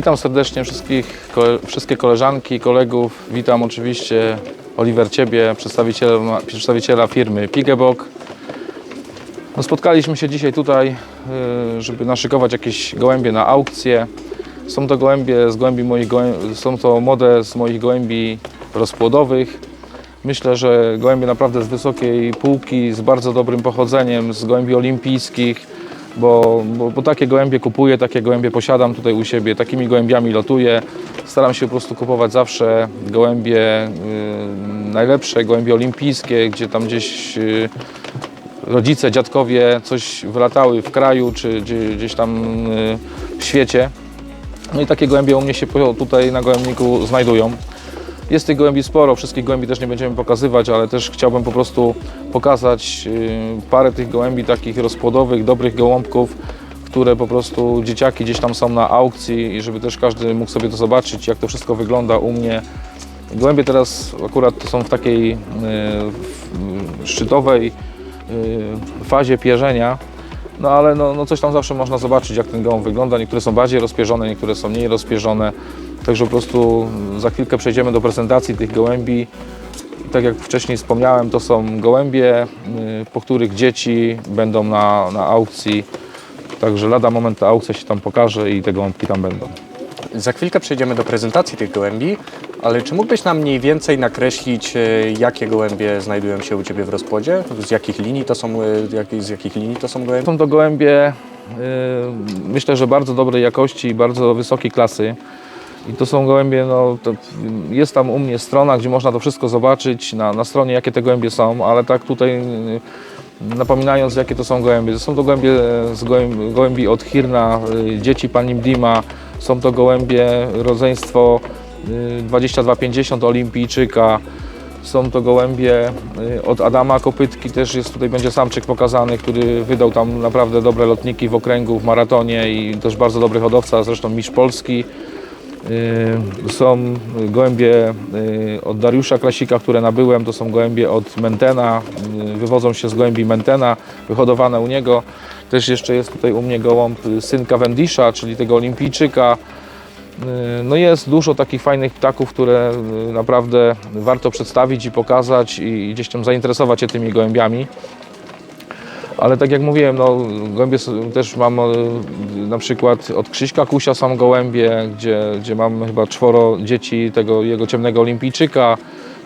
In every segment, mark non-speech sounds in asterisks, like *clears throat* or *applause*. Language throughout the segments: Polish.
Witam serdecznie wszystkich, wszystkie koleżanki i kolegów. Witam oczywiście Oliver Ciebie, przedstawiciela, przedstawiciela firmy Pigebok. No, spotkaliśmy się dzisiaj tutaj, y, żeby naszykować jakieś gołębie na aukcję. Są to gołębie z gołębi moich gołębi, są to młode z moich gołębi rozpłodowych. Myślę, że gołębie naprawdę z wysokiej półki, z bardzo dobrym pochodzeniem, z gołębi olimpijskich, bo, bo, bo takie gołębie kupuję, takie gołębie posiadam tutaj u siebie, takimi gołębiami lotuję. Staram się po prostu kupować zawsze gołębie y, najlepsze, gołębie olimpijskie, gdzie tam gdzieś y, rodzice, dziadkowie coś wylatały w kraju czy gdzie- gdzieś tam y, w świecie. No i takie gołębie u mnie się tutaj na gołębniku znajdują. Jest tych gołębi sporo, wszystkich gołębi też nie będziemy pokazywać, ale też chciałbym po prostu pokazać y, parę tych gołębi takich rozpłodowych, dobrych gołąbków, które po prostu dzieciaki gdzieś tam są na aukcji i żeby też każdy mógł sobie to zobaczyć, jak to wszystko wygląda u mnie. Gołębie teraz akurat są w takiej y, szczytowej y, fazie pierzenia, no ale no, no coś tam zawsze można zobaczyć, jak ten gołąb wygląda. Niektóre są bardziej rozpierzone, niektóre są mniej rozpierzone. Także po prostu za chwilkę przejdziemy do prezentacji tych gołębi. Tak jak wcześniej wspomniałem, to są gołębie, y, po których dzieci będą na, na aukcji. Także lada moment ta aukcja się tam pokaże i te gołąbki tam będą. Za chwilkę przejdziemy do prezentacji tych gołębi, ale czy mógłbyś nam mniej więcej nakreślić, e, jakie gołębie znajdują się u Ciebie w rozpłodzie? Z jakich linii to są, jak, z jakich linii to są gołębie? Są to gołębie, y, myślę, że bardzo dobrej jakości i bardzo wysokiej klasy. I to są gołębie, no, jest tam u mnie strona, gdzie można to wszystko zobaczyć na, na stronie, jakie te gołębie są, ale tak tutaj y, napominając, jakie to są gołębie. Są to gołębie z gołębi, gołębi od Hirna, y, dzieci pani Dima, są to gołębie rodzeństwo y, 2250 olimpijczyka, są to gołębie y, od Adama Kopytki, też jest tutaj będzie samczyk pokazany, który wydał tam naprawdę dobre lotniki w okręgu, w maratonie i też bardzo dobry hodowca, zresztą mistrz Polski. Y, Są gołębie y, od Dariusza Klasika, które nabyłem, to są gołębie od Mentena, y, wywodzą się z gołębi Mentena, wyhodowane u niego. Też jeszcze jest tutaj u mnie gołąb y, syn Cavendisha, czyli tego olimpijczyka. No jest dużo takich fajnych ptaków, które naprawdę warto przedstawić i pokazać i gdzieś tam zainteresować się tymi gołębiami. Ale tak jak mówiłem, no, gołębie też mam e, na przykład od Krzyśka Kusia są gołębie, gdzie, gdzie mam chyba czworo dzieci tego jego ciemnego olimpijczyka,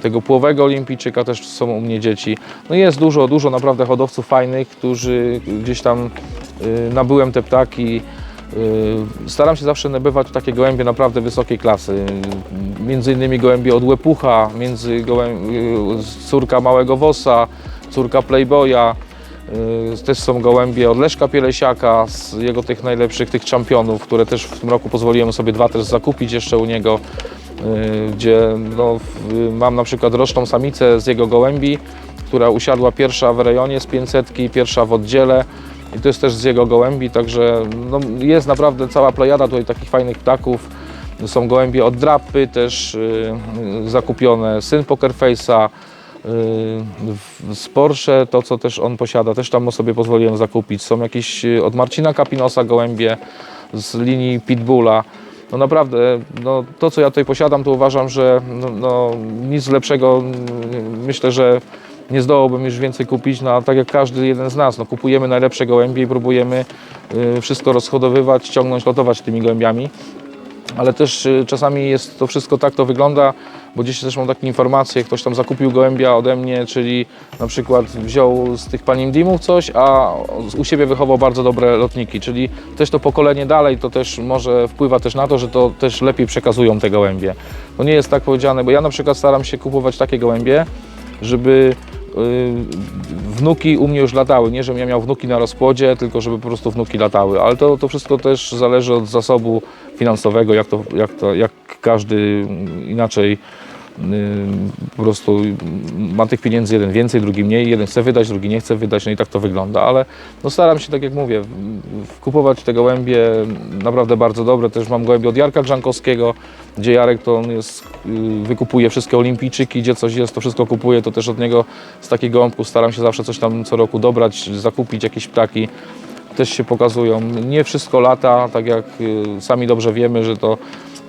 tego płowego olimpijczyka też są u mnie dzieci. No jest dużo, dużo naprawdę hodowców fajnych, którzy gdzieś tam y, nabyłem te ptaki. Y, Staram się zawsze nabywać takie gołębie naprawdę wysokiej klasy. Między innymi gołębie od Łepucha, między gołęb... y, córka Małego Wosa, córka Playboya. Y, Też są gołębie od Leszka Pielesiaka, z jego tych najlepszych tych czempionów, które też w tym roku pozwoliłem sobie dwa też zakupić jeszcze u niego, y, gdzie no, mam na przykład roczną samicę z jego gołębi, która usiadła pierwsza w rejonie z 500, pierwsza w oddziele i to jest też z jego gołębi, także no, jest naprawdę cała plejada tutaj takich fajnych ptaków. Są gołębie od drapy też y, zakupione, syn Pokerface'a, z Porsche, to co też on posiada, też tam sobie pozwoliłem zakupić. Są jakieś y, od Marcina Kapinosa gołębie z linii Pitbulla. No naprawdę, no, to co ja tutaj posiadam, to uważam, że no, no, nic lepszego myślę, że nie zdołałbym już więcej kupić, no tak jak każdy jeden z nas, no, kupujemy najlepsze gołębie i próbujemy y, wszystko rozhodowywać, ciągnąć, lotować tymi gołębiami ale też y, czasami jest to wszystko tak to wygląda, bo gdzieś też mam takie informacje, ktoś tam zakupił gołębia ode mnie, czyli na przykład wziął z tych panim Dimów coś, a u siebie wychował bardzo dobre lotniki, czyli też to pokolenie dalej to też może wpływa też na to, że to też lepiej przekazują te gołębie. To nie jest tak powiedziane, bo ja na przykład staram się kupować takie gołębie, żeby y, wnuki u mnie już latały. Nie, żebym ja miał wnuki na rozpłodzie, tylko żeby po prostu wnuki latały. Ale to, to wszystko też zależy od zasobu finansowego, jak, to, jak, to, jak każdy inaczej po prostu ma tych pieniędzy jeden więcej, drugi mniej, jeden chce wydać, drugi nie chce wydać, no i tak to wygląda, ale no staram się, tak jak mówię, kupować te gołębie naprawdę bardzo dobre, też mam gołębie od Jarka Grzankowskiego, gdzie Jarek to on jest, y, wykupuje wszystkie olimpijczyki, gdzie coś jest, to wszystko kupuje, to też od niego z takich gołąbków staram się zawsze coś tam co roku dobrać, zakupić jakieś ptaki. też się pokazują. Nie wszystko lata, tak jak y, sami dobrze wiemy, że to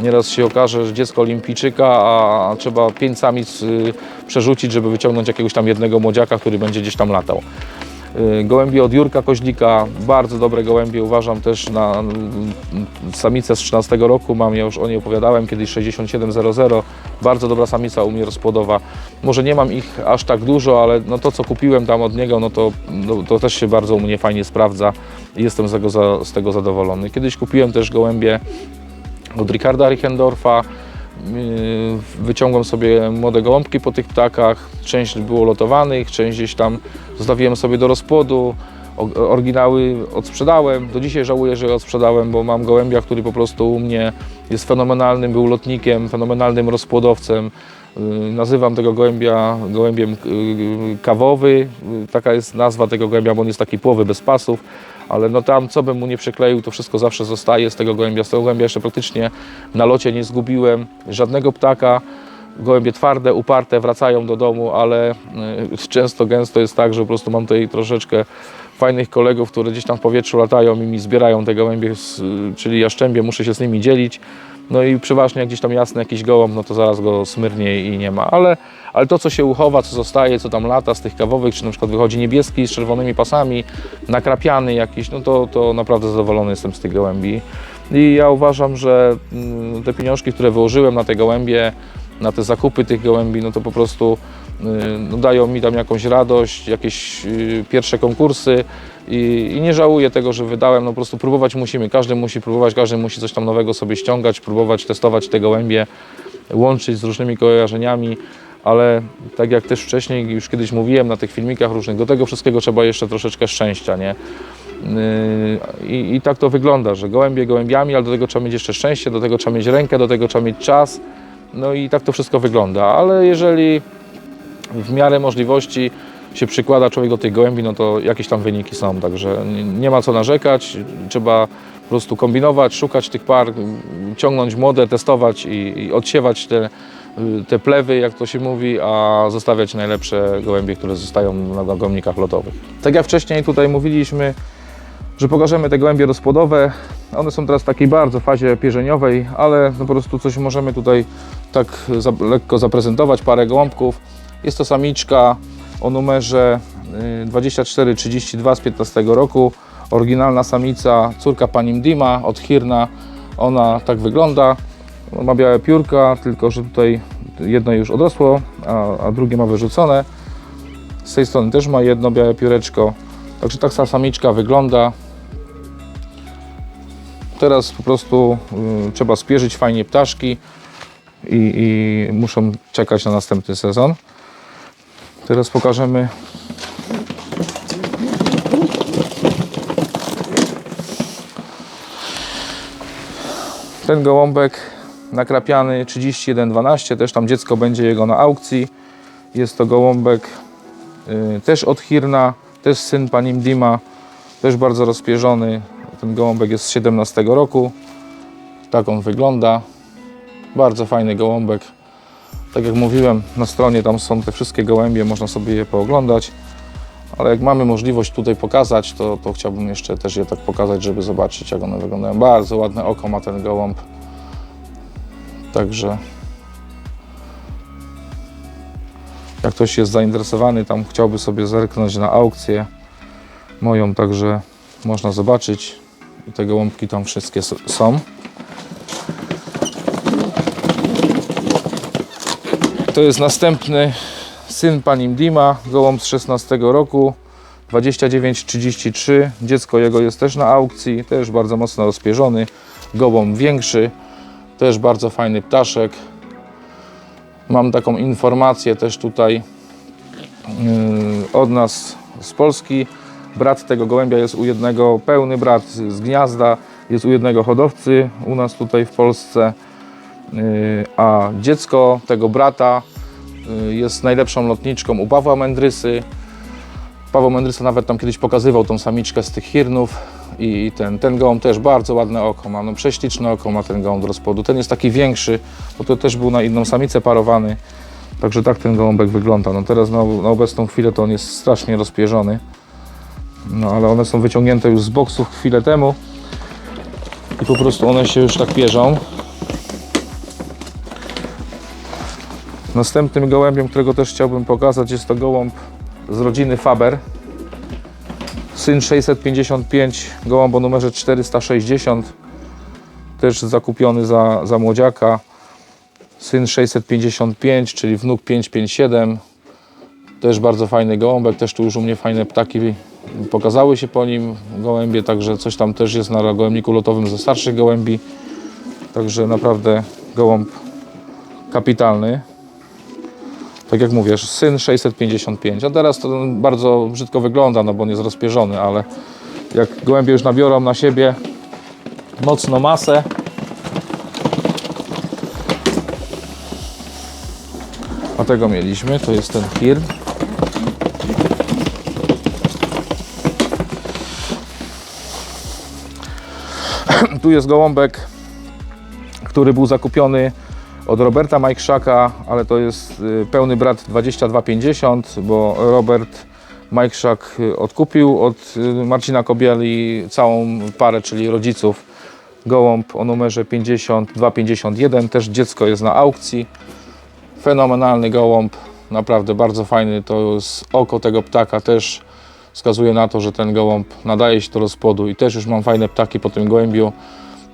nieraz się okaże, że dziecko olimpijczyka, a trzeba pięć samic y, przerzucić, żeby wyciągnąć jakiegoś tam jednego młodziaka, który będzie gdzieś tam latał. Y, Gołębie od Jurka Koźlika, bardzo dobre gołębie, uważam też na mm, samicę z 13 roku, mam, ja już o niej opowiadałem kiedyś 6700, bardzo dobra samica u mnie rozpłodowa. Może nie mam ich aż tak dużo, ale no to co kupiłem tam od niego, no to, no, to też się bardzo u mnie fajnie sprawdza i jestem z tego, z tego zadowolony. Kiedyś kupiłem też gołębie od Ricarda Richendorfa. Yy, Wyciągłem sobie młode gołąbki po tych ptakach. Część było lotowanych, część gdzieś tam zostawiłem sobie do rozpłodu. Oryginały odsprzedałem. Do dzisiaj żałuję, że je odsprzedałem, bo mam gołębia, który po prostu u mnie jest fenomenalnym, był lotnikiem, fenomenalnym rozpłodowcem. Yy, Nazywam tego gołębia gołębiem yy, kawowy. Taka jest nazwa tego gołębia, bo on jest taki płowy bez pasów ale no tam co bym mu nie przykleił, to wszystko zawsze zostaje z tego gołębia. Z tego gołębia jeszcze praktycznie na locie nie zgubiłem żadnego ptaka. Gołębie twarde, uparte wracają do domu, ale y, często, gęsto jest tak, że po prostu mam tutaj troszeczkę fajnych kolegów, które gdzieś tam w powietrzu latają i mi zbierają te gołębie, y, czyli jaszczębie, muszę się z nimi dzielić. No i przeważnie jak gdzieś tam jasny jakiś gołąb, no to zaraz go smyrnie i nie ma. Ale, ale to, co się uchowa, co zostaje, co tam lata z tych kawowych, czy na przykład wychodzi niebieski z czerwonymi pasami, nakrapiany jakiś, no to, to naprawdę zadowolony jestem z tych gołębi. I ja uważam, że mm, te pieniążki, które wyłożyłem na te gołębie, na te zakupy tych gołębi, no to po prostu no dają mi tam jakąś radość, jakieś y, pierwsze konkursy i, i nie żałuję tego, że wydałem, no po prostu próbować musimy, każdy musi próbować, każdy musi coś tam nowego sobie ściągać, próbować testować te gołębie, łączyć z różnymi kojarzeniami, ale tak jak też wcześniej już kiedyś mówiłem na tych filmikach różnych, do tego wszystkiego trzeba jeszcze troszeczkę szczęścia, nie? Yy, I, I tak to wygląda, że gołębie gołębiami, ale do tego trzeba mieć jeszcze szczęście, do tego trzeba mieć rękę, do tego trzeba mieć czas. No i tak to wszystko wygląda, ale jeżeli w miarę możliwości się przykłada człowiek do tych gołębi, no to jakieś tam wyniki są, także nie- ma co narzekać, trzeba po prostu kombinować, szukać tych par, ciągnąć młode, testować i, i odsiewać te, te plewy, jak to się mówi, a zostawiać najlepsze gołębie, które zostają na gołębnikach lotowych. Tak jak wcześniej tutaj mówiliśmy, że pokażemy te gołębie rozpłodowe. One są teraz w takiej bardzo fazie pierzeniowej, ale no po prostu coś możemy tutaj tak za, lekko zaprezentować, parę gołąbków. Jest to samiczka o numerze y, 2432 z 15 roku. Oryginalna samica, córka pani Dima od Hirna. Ona tak wygląda. Ma białe piórka, tylko że tutaj jedno już odrosło, a, a drugie ma wyrzucone. Z tej strony też ma jedno białe pióreczko. Także tak ta samiczka wygląda. Teraz po prostu y, trzeba spierzyć fajnie ptaszki i, i muszą czekać na następny sezon. Teraz pokażemy ten gołąbek nakrapiany 3112, też tam dziecko będzie jego na aukcji. Jest to gołąbek y, też od Hirna, też syn pani Dima, też bardzo rozpierzony. Ten gołąbek jest z 17 roku. Tak on wygląda. Bardzo fajny gołąbek. Tak jak mówiłem, na stronie tam są te wszystkie gołębie, można sobie je pooglądać. Ale jak mamy możliwość tutaj pokazać, to, to chciałbym jeszcze też je tak pokazać, żeby zobaczyć jak one wyglądają. Bardzo ładne oko ma ten gołąb. Także jak ktoś jest zainteresowany, tam chciałby sobie zerknąć na aukcję moją, także można zobaczyć. I te gołąbki tam wszystkie są. To jest następny syn pani Dima, gołąb z 16 roku, 2933. Dziecko jego jest też na aukcji, też bardzo mocno rozpierzony. Gołąb większy, też bardzo fajny ptaszek. Mam taką informację też tutaj yy, od nas z Polski. Brat tego gołębia jest u jednego, pełny brat z gniazda, jest u jednego hodowcy u nas tutaj w Polsce. Yy, A dziecko tego brata yy, jest najlepszą lotniczką u Pawła Mędrysy. Paweł Mędrysa nawet tam kiedyś pokazywał tą samiczkę z tych hirnów i ten, ten gołąb też bardzo ładne oko ma, no prześliczne oko ma ten gołąb do rozpłodu. Ten jest taki większy, bo to też był na inną samicę parowany. Także tak ten gołąbek wygląda. No teraz na, na obecną chwilę to on jest strasznie rozpierzony. No ale one są wyciągnięte już z boksów chwilę temu i po prostu one się już tak pierzą. Następnym gołębiem, którego też chciałbym pokazać jest to gołąb z rodziny Faber. Syn 655, gołąb o numerze 460, też zakupiony za, za młodziaka. Syn 655, czyli wnuk 557, też bardzo fajny gołąbek, też tu już u mnie fajne ptaki pokazały się po nim gołębie, także coś tam też jest na gołębniku lotowym ze starszych gołębi. Także naprawdę gołąb kapitalny. Tak jak mówisz, syn 655, a teraz to bardzo brzydko wygląda, no bo on jest rozpierzony, ale jak gołębie już nabiorą na siebie mocno masę, a tego mieliśmy, to jest ten hirn. Tu jest gołąbek, który był zakupiony od Roberta Majkszaka, ale to jest y, pełny brat 2250, bo Robert Majkszak y, odkupił od y, Marcina Kobieli całą parę, czyli rodziców. Gołąb o numerze 5251, też dziecko jest na aukcji. Fenomenalny gołąb, naprawdę bardzo fajny. To jest oko tego ptaka też wskazuje na to, że ten gołąb nadaje się do rozpłodu i też już mam fajne ptaki po tym gołębiu.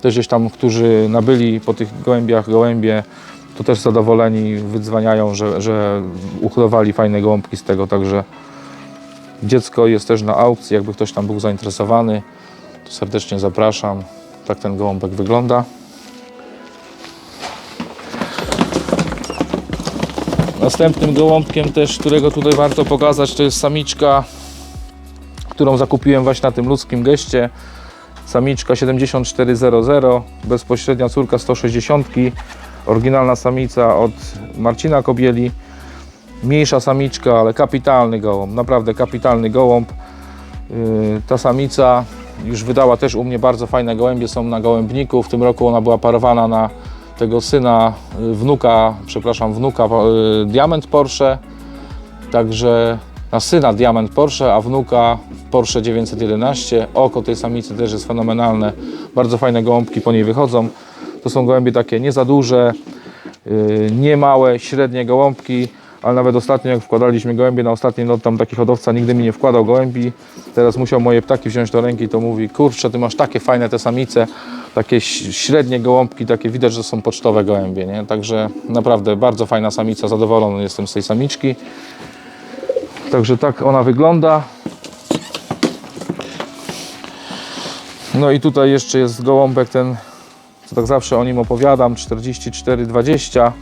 Też gdzieś tam, którzy nabyli po tych gołębiach gołębie, to też zadowoleni wydzwaniają, że, że uhodowali fajne gołąbki z tego, także dziecko jest też na aukcji, jakby ktoś tam był zainteresowany, to serdecznie zapraszam. Tak ten gołąbek wygląda. Następnym gołąbkiem też, którego tutaj warto pokazać, to jest samiczka, którą zakupiłem właśnie na tym ludzkim geście. Samiczka 7400, bezpośrednia córka 160, oryginalna samica od Marcina Kobieli. Mniejsza samiczka, ale kapitalny gołąb, naprawdę kapitalny gołąb. Yy, Ta samica już wydała też u mnie bardzo fajne gołębie, są na gołębniku. W tym roku ona była parowana na tego syna, yy, wnuka, przepraszam, wnuka yy, Diament Porsche. Także na syna Diament Porsche, a wnuka Porsche 911. Oko tej samicy też jest fenomenalne. Bardzo fajne gołąbki po niej wychodzą. To są gołębie takie nie za duże, yy, nie małe, średnie gołąbki, ale nawet ostatnio jak wkładaliśmy gołębie na ostatni lot, tam taki hodowca nigdy mi nie wkładał gołębi. Teraz musiał moje ptaki wziąć do ręki, to mówi, kurczę, ty masz takie fajne te samice, takie średnie gołąbki, takie widać, że są pocztowe gołębie, nie? Także naprawdę bardzo fajna samica, zadowolony jestem z tej samiczki. Także tak ona wygląda. No i tutaj jeszcze jest gołąbek ten, co tak zawsze o nim opowiadam, 4420.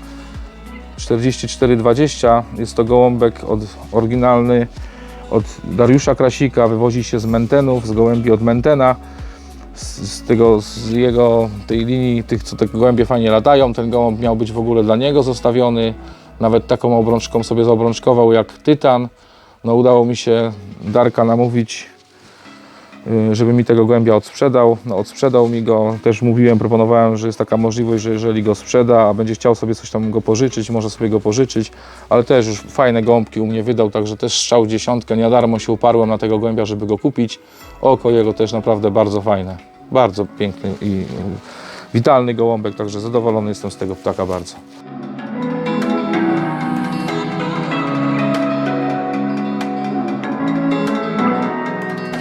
4420 jest to gołąbek od, oryginalny od Dariusza Krasika, wywozi się z Mentenów, z gołębi od Mentena. Z, z tego, z jego, tej linii, tych co te gołębie fajnie latają, ten gołąb miał być w ogóle dla niego zostawiony. Nawet taką obrączką sobie zaobrączkował jak Tytan. No udało mi się Darka namówić, y, żeby mi tego gołębia odsprzedał. No odsprzedał mi go, też mówiłem, proponowałem, że jest taka możliwość, że jeżeli go sprzeda, a będzie chciał sobie coś tam go pożyczyć, może sobie go pożyczyć, ale też już fajne gołąbki u mnie wydał, także też strzał dziesiątkę, nie darmo się uparłem na tego gołębia, żeby go kupić. Oko jego też naprawdę bardzo fajne, bardzo piękny i y, witalny gołąbek, także zadowolony jestem z tego ptaka bardzo.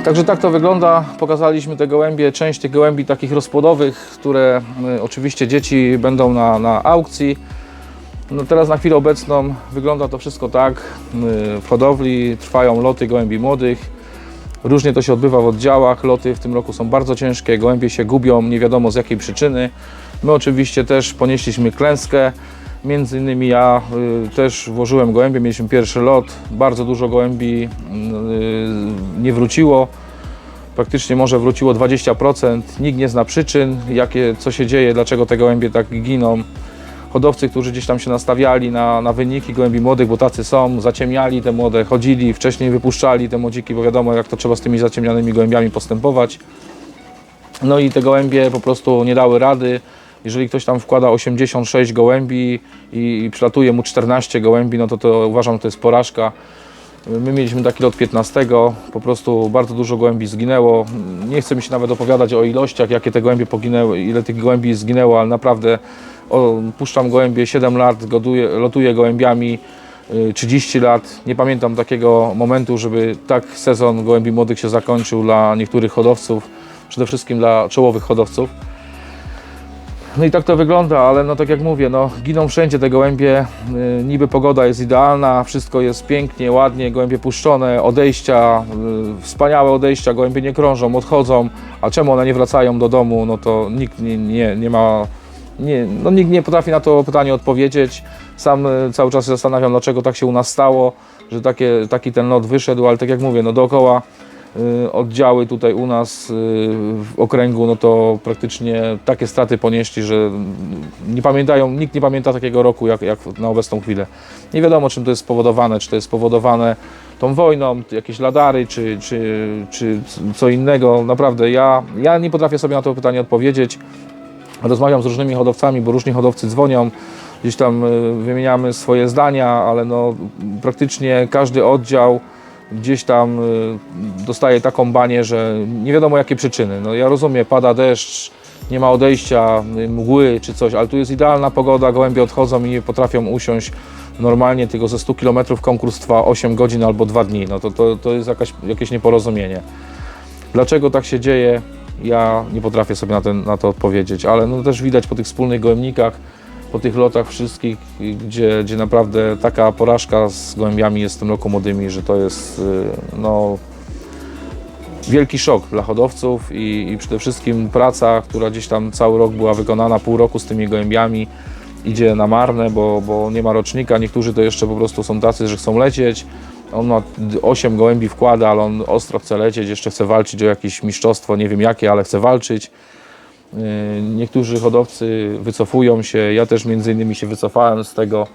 Także tak to wygląda. Pokazaliśmy te gołębie, część tych gołębi takich rozpłodowych, które y, oczywiście dzieci będą na, na aukcji. No teraz na chwilę obecną wygląda to wszystko tak. y, W hodowli trwają loty gołębi młodych. Różnie to się odbywa w oddziałach. Loty w tym roku są bardzo ciężkie, gołębie się gubią, nie wiadomo z jakiej przyczyny. My oczywiście też ponieśliśmy klęskę. Między innymi ja y, też włożyłem gołębie, mieliśmy pierwszy lot. Bardzo dużo gołębi y, nie wróciło. Praktycznie może wróciło 20%. Nikt nie zna przyczyn, jakie, co się dzieje, dlaczego te gołębie tak giną. Hodowcy, którzy gdzieś tam się nastawiali na, na wyniki gołębi młodych, bo tacy są, zaciemniali te młode, chodzili, wcześniej wypuszczali te młodziki, bo wiadomo jak to trzeba z tymi zaciemnianymi gołębiami postępować. No i te gołębie po prostu nie dały rady. Jeżeli ktoś tam wkłada 86 gołębi i, i przylatuje mu 14 gołębi, no to to uważam, że to jest porażka. My mieliśmy taki lot 15, po prostu bardzo dużo gołębi zginęło. Nie chcę mi się nawet opowiadać o ilościach, jakie te gołębie poginęły, ile tych gołębi zginęło, ale naprawdę o, puszczam gołębie 7 lat, goduję, lotuję gołębiami y, 30 lat. Nie pamiętam takiego momentu, żeby tak sezon gołębi młodych się zakończył dla niektórych hodowców, przede wszystkim dla czołowych hodowców. No i tak to wygląda, ale no tak jak mówię, no giną wszędzie te gołębie, y, niby pogoda jest idealna, wszystko jest pięknie, ładnie, gołębie puszczone, odejścia, y, wspaniałe odejścia, gołębie nie krążą, odchodzą, a czemu one nie wracają do domu, no to nikt nie, nie, nie ma, nie, no nikt nie potrafi na to pytanie odpowiedzieć. Sam y, cały czas się zastanawiam, dlaczego tak się u nas stało, że takie, taki ten lot wyszedł, ale tak jak mówię, no dookoła oddziały tutaj u nas y, w okręgu, no to praktycznie takie straty ponieśli, że nie pamiętają, nikt nie pamięta takiego roku jak, jak na obecną chwilę. Nie wiadomo czym to jest spowodowane, czy to jest spowodowane tą wojną, jakieś ladary, czy, czy, czy co innego. Naprawdę ja, ja nie potrafię sobie na to pytanie odpowiedzieć. Rozmawiam z różnymi hodowcami, bo różni hodowcy dzwonią, gdzieś tam y, wymieniamy swoje zdania, ale no, praktycznie każdy oddział gdzieś tam y, dostaje taką banię, że nie wiadomo jakie przyczyny. No, ja rozumiem, pada deszcz, nie ma odejścia, y, mgły czy coś, ale tu jest idealna pogoda, gołębie odchodzą i nie potrafią usiąść normalnie, tylko ze 100 km konkurs trwa 8 godzin albo 2 dni. No to, to, to jest jakaś, jakieś nieporozumienie. Dlaczego tak się dzieje? Ja nie potrafię sobie na, ten, na to odpowiedzieć, ale no też widać po tych wspólnych gołębnikach, po tych lotach wszystkich, gdzie, gdzie naprawdę taka porażka z gołębiami jest tym roku młodymi, że to jest y, no, wielki szok dla hodowców i, i przede wszystkim praca, która gdzieś tam cały rok była wykonana, pół roku z tymi gołębiami idzie na marne, bo, bo nie ma rocznika. Niektórzy to jeszcze po prostu są tacy, że chcą lecieć. On ma 8 gołębi wkłada, ale on ostro chce lecieć, jeszcze chce walczyć o jakieś mistrzostwo, nie wiem jakie, ale chce walczyć. Yy, Niektórzy hodowcy wycofują się, ja też między innymi się wycofałem z tego,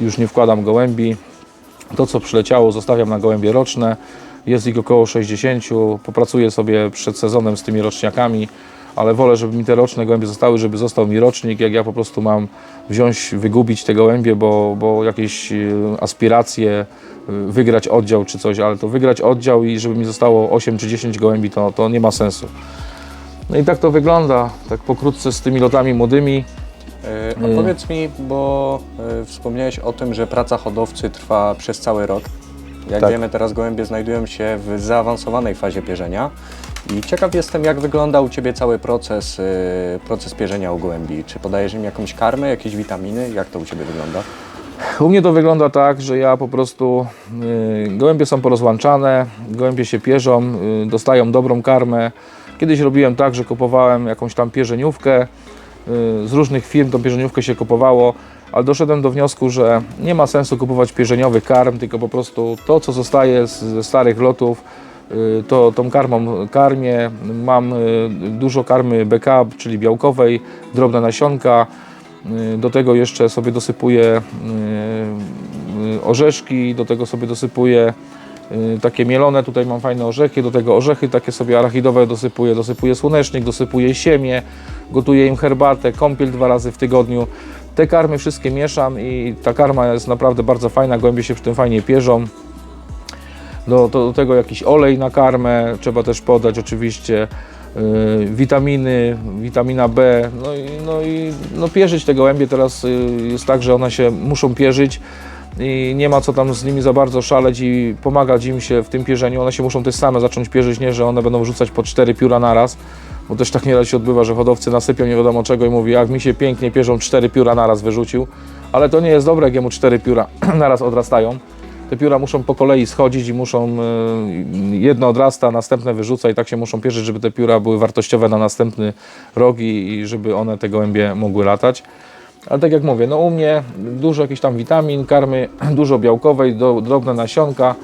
już nie wkładam gołębi. To co przyleciało zostawiam na gołębie roczne, jest ich około 60, popracuję sobie przed sezonem z tymi roczniakami, ale wolę, żeby mi te roczne gołębie zostały, żeby został mi rocznik, jak ja po prostu mam wziąć, wygubić te gołębie, bo, bo jakieś yy, aspiracje, yy, wygrać oddział czy coś, ale to wygrać oddział i żeby mi zostało 8 czy 10 gołębi, to, to nie ma sensu. No i tak to wygląda, tak pokrótce z tymi lotami młodymi. E, A powiedz mi, bo e, wspomniałeś o tym, że praca hodowcy trwa przez cały rok. Jak Tak. wiemy, teraz gołębie znajdują się w zaawansowanej fazie pierzenia. I ciekaw jestem, jak wygląda u Ciebie cały proces, e, proces pierzenia u gołębi. Czy podajesz im jakąś karmę, jakieś witaminy? Jak to u Ciebie wygląda? U mnie to wygląda tak, że ja po prostu y, gołębie są porozłączane, gołębie się pierzą, y, dostają dobrą karmę. Kiedyś robiłem tak, że kupowałem jakąś tam pierzeniówkę, y, z różnych firm tą pierzeniówkę się kupowało, ale doszedłem do wniosku, że nie ma sensu kupować pierzeniowy karm, tylko po prostu to, co zostaje ze starych lotów, y, to tą karmą karmię. Mam y, dużo karmy backup, czyli białkowej, drobne nasionka, Do tego jeszcze sobie dosypuję orzeszki, do tego sobie dosypuję takie mielone, tutaj mam fajne orzechy, do tego orzechy takie sobie arachidowe dosypuję, dosypuję słonecznik, dosypuję siemię, gotuję im herbatę, kąpiel dwa razy w tygodniu. Te karmy wszystkie mieszam i ta karma jest naprawdę bardzo fajna, gołębie się przy tym fajnie pierzą. Do, do, do tego jakiś olej na karmę trzeba też podać oczywiście. Yy, witaminy, witamina B, no i, no i no pierzyć te gołębie teraz yy, jest tak, że one się muszą pierzyć i nie ma co tam z nimi za bardzo szaleć i pomagać im się w tym pierzeniu. One się muszą też same zacząć pierzyć, nie, że one będą rzucać po cztery pióra naraz, bo też tak nieraz się odbywa, że hodowcy nasypią nie wiadomo czego i mówi, jak mi się pięknie pierzą, cztery pióra naraz wyrzucił, ale to nie jest dobre, jak jemu cztery pióra *clears throat* naraz odrastają. Te pióra muszą po kolei schodzić i muszą, y, jedno odrasta, następne wyrzuca i tak się muszą pierzyć, żeby te pióra były wartościowe na następny rok i, i żeby one, te gołębie, mogły latać. Ale tak jak mówię, no u mnie dużo jakichś tam witamin, karmy, *clears throat* dużo białkowej, do, drobne nasionka.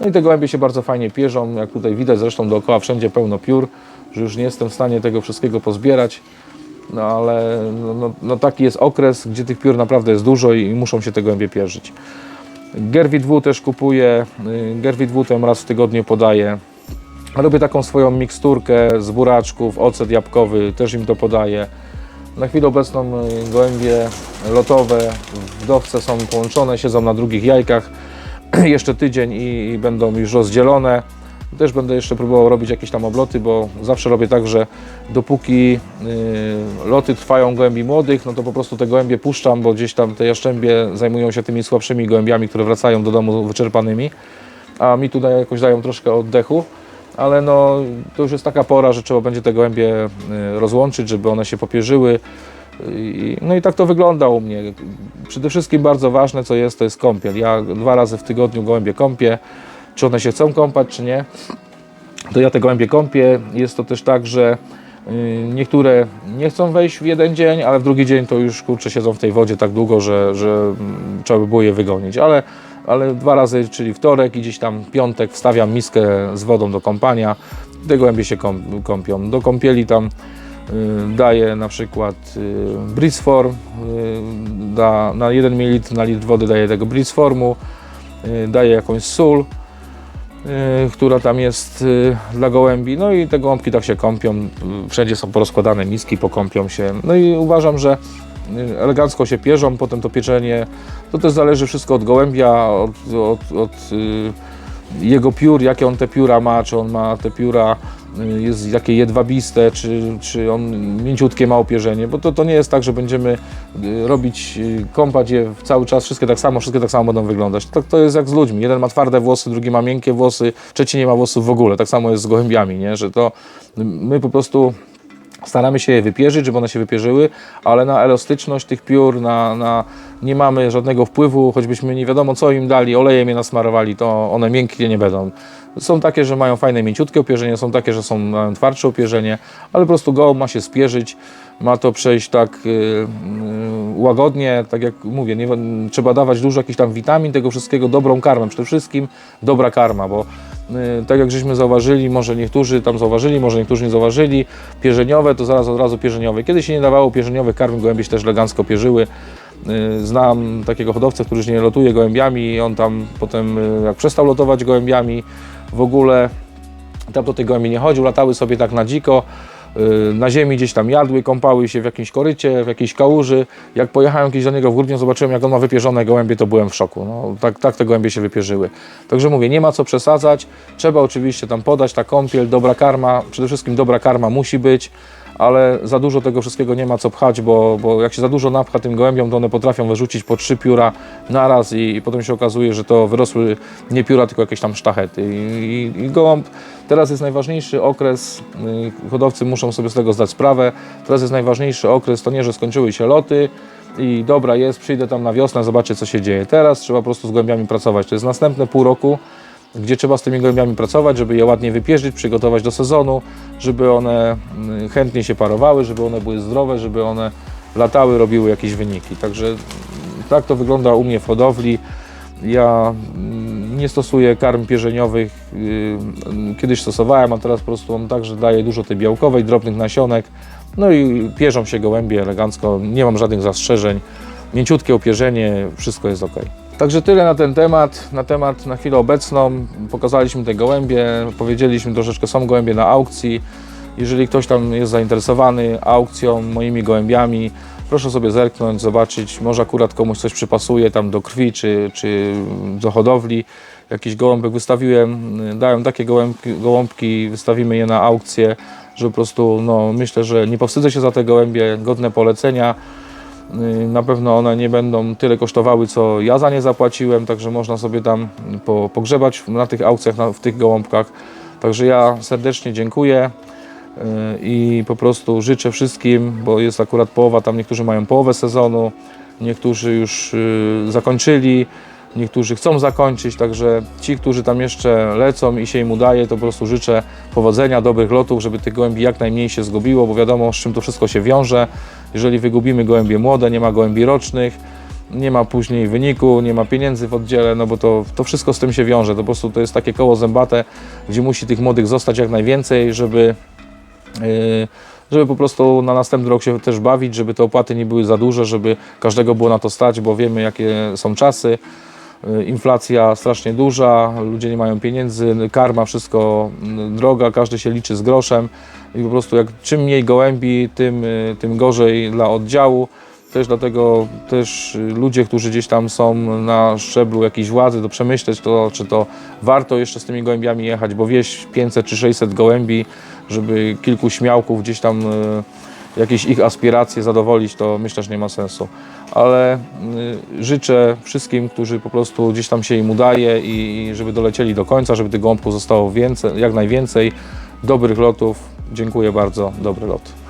No i te gołębie się bardzo fajnie pierzą, jak tutaj widać zresztą dookoła wszędzie pełno piór, że już nie jestem w stanie tego wszystkiego pozbierać. No ale no, no, no taki jest okres, gdzie tych piór naprawdę jest dużo i, i muszą się te gołębie pierzyć. Gerwit W też kupuję. y, Gerwit W raz w tygodniu podaję. Robię taką swoją miksturkę z buraczków, ocet jabłkowy, też im to podaję. Na chwilę obecną y, gołębie lotowe w dowce są połączone, siedzą na drugich jajkach. *clears throat* jeszcze tydzień i, i będą już rozdzielone. Też będę jeszcze próbował robić jakieś tam obloty, bo zawsze robię tak, że dopóki y, loty trwają gołębi młodych, no to po prostu te gołębie puszczam, bo gdzieś tam te jaszczębie zajmują się tymi słabszymi gołębiami, które wracają do domu wyczerpanymi, a mi tutaj jakoś dają troszkę oddechu. Ale no, to już jest taka pora, że trzeba będzie te gołębie y, rozłączyć, żeby one się popierzyły. No i tak to wygląda u mnie. Przede wszystkim bardzo ważne, co jest, to jest kąpiel. Ja dwa razy w tygodniu gołębie kąpię. Czy one się chcą kąpać, czy nie, to ja te gołębie kąpię. Jest to też tak, że y, niektóre nie chcą wejść w jeden dzień, ale w drugi dzień to już kurczę siedzą w tej wodzie tak długo, że, że mm, trzeba by było je wygonić. Ale, ale dwa razy, czyli wtorek i gdzieś tam piątek wstawiam miskę z wodą do kąpania. Te gołębie się kąp- kąpią. Do kąpieli tam y, daję na przykład y, Brisform, y, da, na 1 ml na litr wody daję tego Brisformu, daję jakąś sól, która tam jest dla gołębi. No i te gołąbki tak się kąpią, wszędzie są porozkładane miski, pokąpią się. No i uważam, że elegancko się pierzą, potem to pieczenie, to też zależy wszystko od gołębia, od, od, od y, jego piór, jakie on te pióra ma, czy on ma te pióra y, jest takie jedwabiste, czy, czy on mięciutkie ma opierzenie, bo to, to nie jest tak, że będziemy y, robić, kąpać je cały czas, wszystkie tak samo, wszystkie tak samo będą wyglądać. To, to jest jak z ludźmi. Jeden ma twarde włosy, drugi ma miękkie włosy, trzeci nie ma włosów w ogóle. Tak samo jest z gołębiami, nie? że to my po prostu staramy się je wypierzyć, żeby one się wypierzyły, ale na elastyczność tych piór, na, na nie mamy żadnego wpływu, choćbyśmy nie wiadomo co im dali, olejem je nasmarowali, to one miękkie nie będą. Są takie, że mają fajne mięciutkie opierzenie, są takie, że są mają twardsze opierzenie, ale po prostu gołąb ma się spierzyć, ma to przejść tak yy, łagodnie, tak jak mówię, nie, trzeba dawać dużo jakichś tam witamin, tego wszystkiego, dobrą karmę, przede wszystkim dobra karma, bo yy, tak jak żeśmy zauważyli, może niektórzy tam zauważyli, może niektórzy nie zauważyli, pierzeniowe to zaraz od razu pierzeniowe. Kiedy się nie dawało pierzeniowych karm, gołębie się też elegancko pierzyły. Yy, Znam takiego hodowcę, który już nie lotuje gołębiami on tam potem, jak przestał lotować gołębiami, w ogóle tam do tej gołębi nie chodził, latały sobie tak na dziko, yy, na ziemi gdzieś tam jadły, kąpały się w jakimś korycie, w jakiejś kałuży. Jak pojechałem kiedyś do niego w grudniu, zobaczyłem jak on ma wypierzone gołębie, to byłem w szoku. No, tak, tak te gołębie się wypierzyły. Także mówię, nie ma co przesadzać, trzeba oczywiście tam podać ta kąpiel, dobra karma, przede wszystkim dobra karma musi być, ale za dużo tego wszystkiego nie ma co pchać, bo, bo jak się za dużo napcha tym gołębiom, to one potrafią wyrzucić po trzy pióra naraz i, i potem się okazuje, że to wyrosły nie pióra, tylko jakieś tam sztachety. I, i, i gołąb, teraz jest najważniejszy okres, y, hodowcy muszą sobie z tego zdać sprawę, teraz jest najważniejszy okres, to nie, że skończyły się loty, i dobra jest, przyjdę tam na wiosnę, zobaczę co się dzieje. Teraz trzeba po prostu z gołębiami pracować. To jest następne pół roku, gdzie trzeba z tymi gołębiami pracować, żeby je ładnie wypierzyć, przygotować do sezonu, żeby one mm, chętnie się parowały, żeby one były zdrowe, żeby one latały, robiły jakieś wyniki. Także mm, tak to wygląda u mnie w hodowli. Ja mm, nie stosuję karm pierzeniowych. yy, Kiedyś stosowałem, a teraz po prostu mam tak, że daję dużo tej białkowej, drobnych nasionek. No i pierzą się gołębie elegancko, nie mam żadnych zastrzeżeń. Mięciutkie opierzenie, wszystko jest ok. Także tyle na ten temat. Na temat na chwilę obecną pokazaliśmy te gołębie, powiedzieliśmy troszeczkę, są gołębie na aukcji. Jeżeli ktoś tam jest zainteresowany aukcją, moimi gołębiami, proszę sobie zerknąć, zobaczyć, może akurat komuś coś przypasuje tam do krwi czy, czy do hodowli. Jakiś gołąbek wystawiłem, dałem takie gołębki, gołąbki, wystawimy je na aukcję, że po prostu no, myślę, że nie powstydzę się za te gołębie, godne polecenia. Y, Na pewno one nie będą tyle kosztowały, co ja za nie zapłaciłem, także można sobie tam po, pogrzebać na tych aukcjach, na, w tych gołąbkach. Także ja serdecznie dziękuję y, i po prostu życzę wszystkim, bo jest akurat połowa, tam niektórzy mają połowę sezonu, niektórzy już y, zakończyli, niektórzy chcą zakończyć, także ci, którzy tam jeszcze lecą i się im udaje, to po prostu życzę powodzenia, dobrych lotów, żeby tych gołębi jak najmniej się zgubiło, bo wiadomo z czym to wszystko się wiąże. Jeżeli wygubimy gołębie młode, nie ma gołębi rocznych, nie ma później wyniku, nie ma pieniędzy w oddziale, no bo to, to wszystko z tym się wiąże. To po prostu to jest takie koło zębate, gdzie musi tych młodych zostać jak najwięcej, żeby, yy, żeby po prostu na następny rok się też bawić, żeby te opłaty nie były za duże, żeby każdego było na to stać, bo wiemy jakie są czasy. Yy, Inflacja strasznie duża, ludzie nie mają pieniędzy, karma, wszystko mm, droga, każdy się liczy z groszem i po prostu jak czym mniej gołębi, tym, y, tym gorzej dla oddziału. też dlatego też y, ludzie, którzy gdzieś tam są na szczeblu jakiejś władzy, to przemyśleć to, czy to warto jeszcze z tymi gołębiami jechać, bo wieść 500 czy 600 gołębi, żeby kilku śmiałków gdzieś tam y, jakieś ich aspiracje zadowolić, to myślę, że nie ma sensu. Ale y, życzę wszystkim, którzy po prostu gdzieś tam się im udaje i, żeby dolecieli do końca, żeby tych gołąbków zostało więcej, jak najwięcej, dobrych lotów. Dziękuję bardzo, dobry lot.